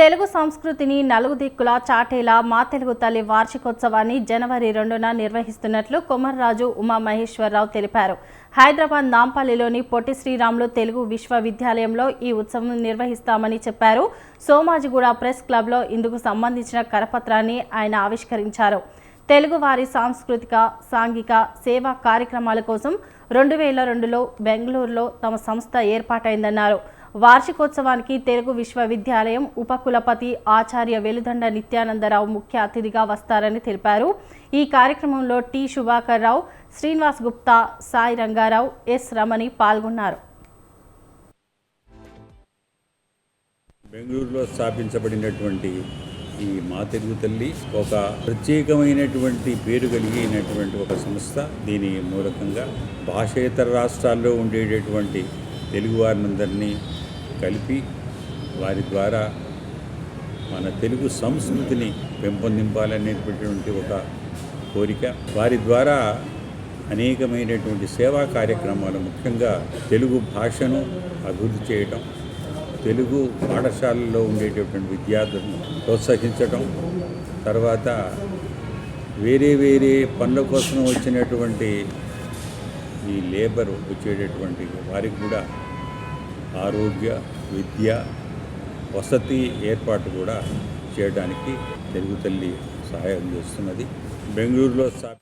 తెలుగు సంస్కృతిని నలుగు దిక్కులా చాటేలా మా తెలుగు తల్లి వార్షికోత్సవాన్ని జనవరి రెండున నిర్వహిస్తున్నట్లు కొమర్రాజు ఉమామహేశ్వరరావు తెలిపారు. హైదరాబాద్ నాంపల్లిలోని పొట్టి శ్రీరాములు తెలుగు విశ్వవిద్యాలయంలో ఈ ఉత్సవం నిర్వహిస్తామని చెప్పారు. సోమాజిగూడ ప్రెస్ క్లబ్లో ఇందుకు సంబంధించిన కరపత్రాన్ని ఆయన ఆవిష్కరించారు. తెలుగువారి సాంస్కృతిక సాంఘిక సేవా కార్యక్రమాల కోసం రెండు వేల రెండులో బెంగళూరులో తమ సంస్థ ఏర్పాటైందన్నారు. వార్షికోత్సవానికి తెలుగు విశ్వవిద్యాలయం ఉపకులపతి ఆచార్య వెలుదండ నిత్యానందరావు ముఖ్య అతిథిగా వస్తారని తెలిపారు. ఈ కార్యక్రమంలో టి. శుభాకర్ రావు శ్రీనివాస్ గుప్తా సాయి రంగారావు ఎస్. రమణి పాల్గొన్నారు. బెంగళూరులో స్థాపించబడినటువంటి ఈ మా తెలుగు తల్లి ఒక ప్రత్యేకమైనటువంటి పేరు కలిగినటువంటి ఒక సంస్థ. దీని మూలకంగా భాషేతర రాష్ట్రాల్లో ఉండేటటువంటి తెలుగువారినందరినీ కలిపి వారి ద్వారా మన తెలుగు సంస్కృతిని పెంపొందింపాలనేటటువంటి ఒక కోరిక. వారి ద్వారా అనేకమైనటువంటి సేవా కార్యక్రమాలు ముఖ్యంగా తెలుగు భాషను అభివృద్ధి చేయటం తెలుగు పాఠశాలల్లో ఉండేటటువంటి విద్యార్థులను ప్రోత్సహించటం తర్వాత వేరే వేరే పనుల కోసం వచ్చినటువంటి ఈ లేబర్ వచ్చేటటువంటి వారికి కూడా ఆరోగ్య విద్య వసతి ఏర్పాటు కూడా చేయడానికి తెలుగు తల్లి సహాయం చేస్తున్నది. బెంగళూరులో